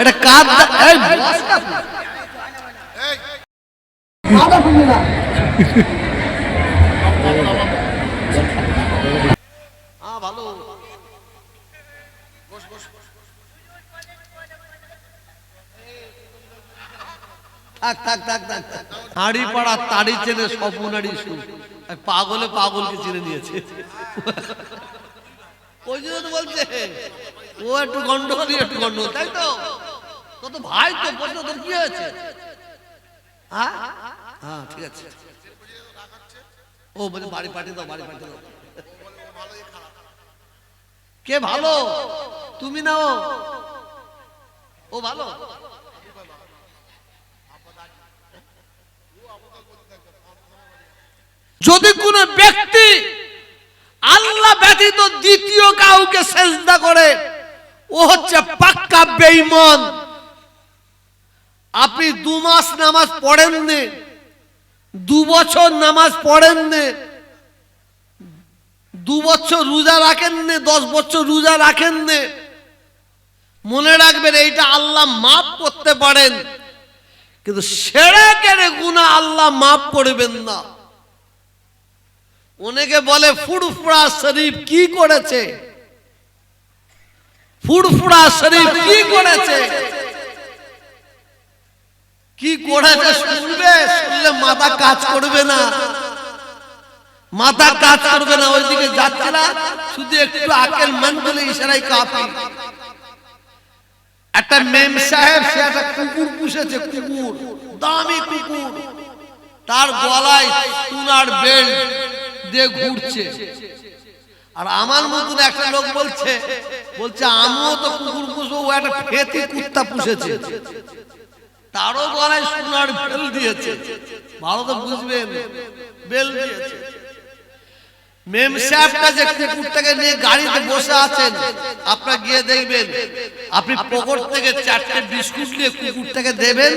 এটা কার হ্যাঁ, থাক থাক থাক থাক। হাঁড়ি পাড়া তাড়ি চেনে স্বপ্নাড়ি সু। পাগলে পাগলকে চিনে নিয়েছে। ওই জন্য তো বলছে ও একটু গন্ডগোল একটু গন্ডগোল তাই তো? ভাই তো বলছো তোর কি হয়েছে? হ্যাঁ হ্যাঁ ঠিক আছে। ও বলছে বাড়ি পাঠিয়ে দাও, বাড়ি পাঠিয়ে দাও। কে ভালো? তুমি ও ভালো? যদি কোনো ব্যক্তি আল্লাহ ব্যতীত দ্বিতীয় কাউকে সেজদা করে, ও হচ্ছে পাক্কা বেঈমান। আপনি দু মাস নামাজ পড়েননি দু বছর নামাজ পড়েননি দু বছর রোজা রাখেননি দশ বছর রোজা রাখেননি মনে রাখবেন এইটা আল্লাহ মাফ করতে পারেন। কিন্তু সেরে কেড়ে গুণা আল্লাহ মাফ করবেন না। অনেকে বলে, ফুরফুরা শরীফ কি করেছে? ফুরফুরা শরীফ কি করেছে? কি করেছে শুনবে? শুনলে মাথা কাজ করবে না। মাথা কাজ করবে না, ওইদিকে যাচ্ছে না। শুধু একটু আকেল মান বলে ইশারাই কাফি। একটা মেম সাহেব, সে একটা কুকুর পুষেছে, কুকুর, দামি কুকুর। তার গলায় সোনার বেল্ট দিয়ে ঘুরছে। আর আমার মতন একটা লোক বলছে বলছে, আমিও তো কুকুর পুষবো, ও একটা ফেতি কুত্তা পুষেছে। তারও গলায় সোনার বেল দিয়েছে। ভালো তো বুঝবেন, বেল দিয়েছে। মেম সাহেবটা যে কুকুরটাকে নিয়ে গাড়িতে বসে আছেন গিয়ে দেখবেন, আপনি পকেট থেকে চারটে বিস্কুট নিয়ে কুকুরটাকে দেবেন,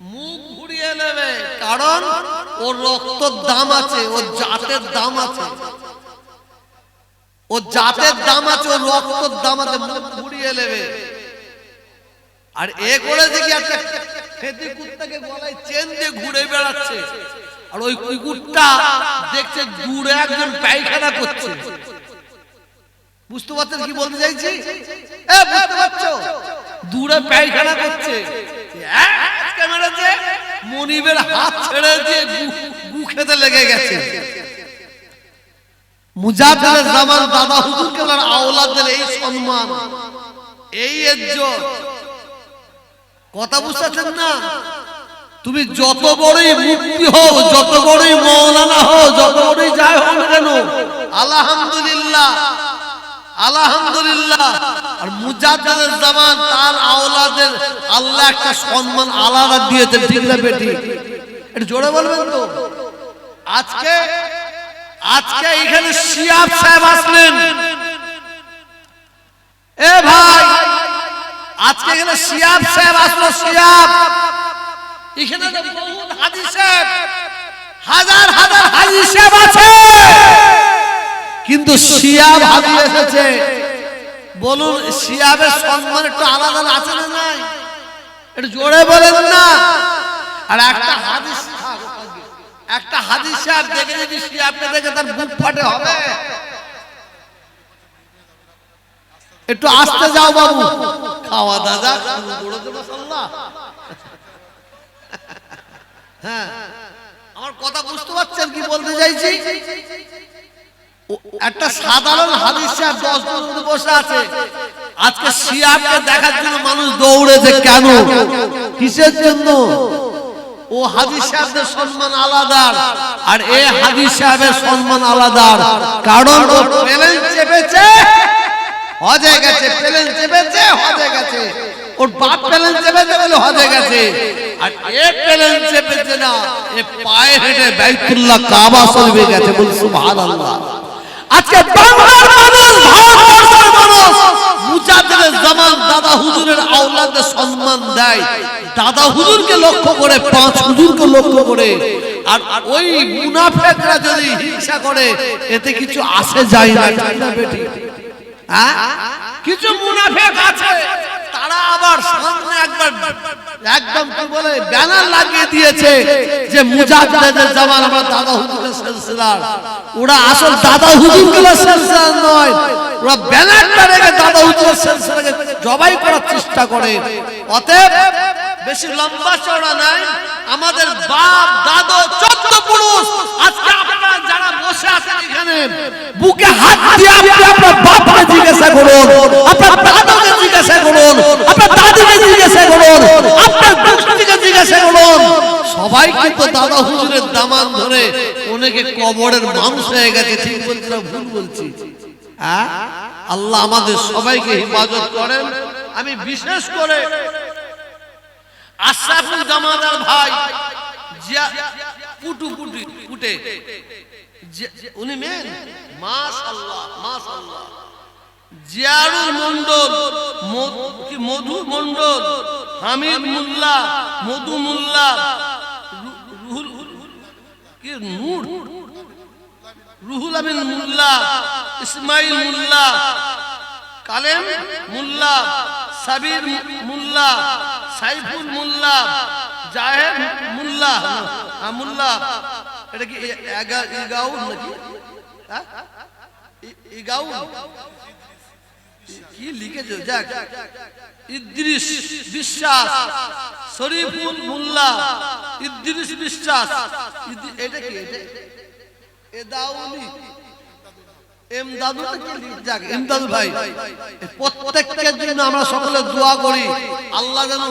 মুখ ঘুরিয়ে নেবে, কারণ ওর রক্তর দাম আছে, ওর জাতের দাম আছে। ও জাতের দাম আছে ও রক্তর দাম আছে, মুখ ঘুরিয়ে নেবে। আর এ করেছে কি একটা খেতে কুত্তাকে গলায় চেন দিয়ে ঘুরে বেড়াচ্ছে। আর ওই কুকুরটা দেখছে দূরে একজন পায়খানা করছে। বুঝতে পারছেন কি বলতে চাইছি? দূরে পায়খানা করছে। মনিবের হাত ছেড়ে দিয়ে গু- খেতে লেগে গেছে। মুজাফিরের জামান দাদা হুজুরকে ওনার আওলাদের এই সম্মান, এই ইজ্জত কথা বুঝতেছেন না? তুমি যত বড়ই মুক্তি হও যত বড়ই মৌলানা হও যত বড়ই যাই হোক না কেন? আলহামদুলিল্লাহ। আলহামদুলিল্লাহ। আর মুজাদ্দাদের জামান তার আওলাদের আল্লাহ একটা সম্মান আলাদা দিয়েছেন ঠিক না বেটি? এটা জোরে বলবেন তো? আজকে আজকে এখানে শিয়াব সাহেব আসলেন। এ ভাই এখানে শিয়াব সাহেব আসলো, শিয়াব। এখানে হাজার হাজার হাজি সাহেব আছে। কিন্তু শিয়াব হাজি এসেছে। বলুন, শিয়াবের সম্মান একটু আলাদা আছে না নাই? একটু জোরে বলেন না। আর একটা হাদিস একটা হাদিস সাহেব দেখে যদি শিয়াবকে দেখে তার বুক ফাটে, হবে? একটু আসতে যাও বাবু। খাওয়া দাদা হ্যাঁ। আমার কথা বুঝতে পারছেন কি বলতে চাইছি? একটা সাধারণ হাদিস সাহেব দশ বছর বসে আছে। আজকে শিয়াবকে দেখার জন্য মানুষ দৌড়েছে কেন? কিসের জন্য? ও হাদিস সাহেবদের সম্মান আলাদা। আর এ হাদিস সাহেবের সম্মান আলাদা। কারণ ও চেপেছে। হজে গেছে প্লেন চেপেছে, হজে গেছে। ওর বাপ প্লেন চেপেছে বলে হজে গেছে। আর এ প্লেন চেপেছে না, এ পায়ে হেঁটে বাইতুল্লাহ কাবা শরীফে গেছে বল সুবহানাল্লাহ। আজকে বাংলার মানুষ ভারতবর্ষের মানুষ জামান দাদা হুজুরের সম্মান দেয়। দাদা হুজুরকে লক্ষ্য করে, পাঁচ হুজুরকে লক্ষ্য করে। আর ওই মুনাফেকরা যদি হিংসা করে, এতে কিছু আসে যায় না বেটি? কিছু মুনাফেক আছে, তারা আবার সামনে একবার একদম কি বলে, ব্যানার লাগিয়ে দিয়েছে যে জামান দাদা হুজুরের সিলসিলার। ওরা আসল দাদা সিলসিলার নয়, ওরা ব্যানারটা রেখে দাদা হুজুরের সিলসিলাকে জবাই করার চেষ্টা করে। অতএব বেশি লম্বা চওড়া নাই আমাদের বাপ, দাদা, চোদ্দ পুরুষ আজকে বসে আছেন এখানে বুকে হাত দিয়ে আপনি আপনার বাপকে জিজ্ঞাসা করুন আপনার দাদাকে জিজ্ঞাসা করুন আপনার দাদিকে জিজ্ঞাসা করুন আপনার দুষ্টিকে জিজ্ঞাসা করুন। সবাই কিন্তু দাদা হুজুরের দামান ধরে অনেকে কবরের মানুষ হয়ে গেছে ঠিক বলছি না ভুল বলছি? হ্যাঁ? আল্লাহ আমাদের সবাইকে হেফাজত করেন। আমি বিশেষ করে আশরাফুল জামাদার ভাই পুটু পুটু পুটে উনি মেন? মাশাআল্লাহ মাশাআল্লাহ। জিয়ারুল মন্ডল মধু- মন্ডল হামিদ মোল্লা মধু মোল্লা। কি নূর? রুহুল আমিন মোল্লা ইসমাইল মোল্লা কালেম মোল্লা সাবির মোল্লা সাইফুল মোল্লা জাহেদ মোল্লা হ্যাঁ, মোল্লা। এটা কি ইগাউন নাকি? হ্যাঁ? ইগাউন? কি লিখেছো? যাক ইদ্রিস বিশ্বাস, শরীফুল মোল্লা, ইদ্রিস বিশ্বাস। এটা কি? এটা এমদাদু ভাই জন্য আমরা সকলে দোয়া করি। আল্লাহ যেন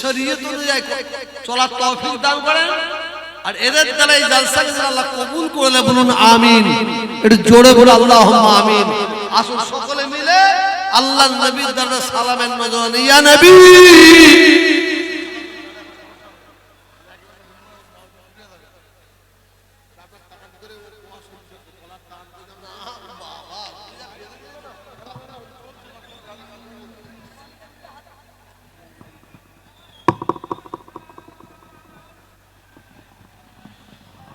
শরীয়ত অনুযায়ী চলার তৌফিক দান করেন। আর এদের দ্বারা এই জালসাকে যদি আল্লাহ কবুল করলে বলুন আমিন। একটু জোরে বলে আল্লাহ আমিন। আসুন সকলে মিলে আল্লাহ নবীর দ্বারা সালামের নজর ইয়া নবী।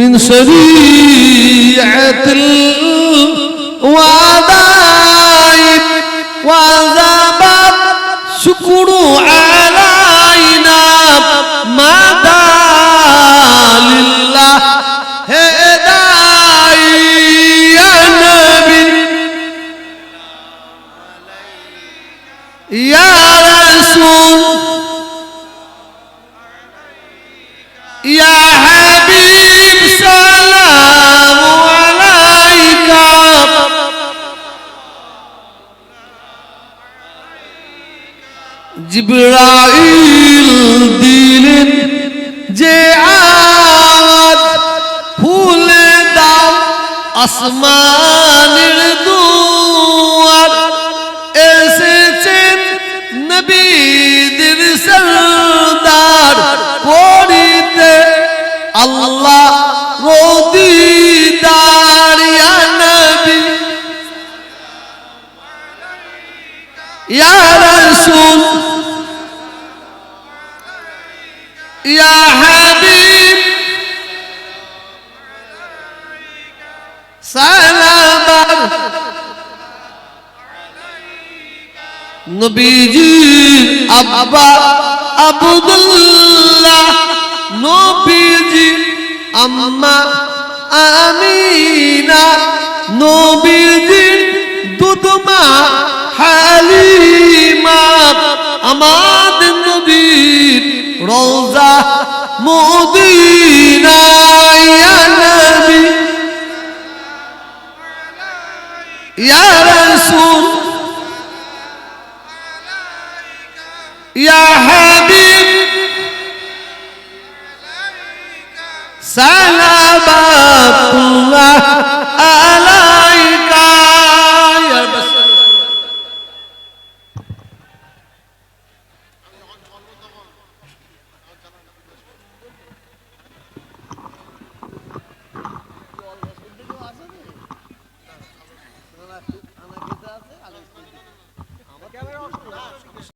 من شريعة الوضائب وذاب شكر علينا. مدى لله؟ هداي يا نبي. يا رسول. يا জিব্রাইল দিলেন যে আওয়াজ খুলে দাও আসমানের দুয়ার। এসেছেন নবীদের সরদার করিতে আল্লাহ রদিদার, ইয়া নবী। ইয়া ইয়া হাবিব সালাম। নবীজি আব্বা আব্দুল্লাহ নবীজি আম্মা আমিনা নবীজি দুধমা হালিমা। আমাদের রওজা মদিনা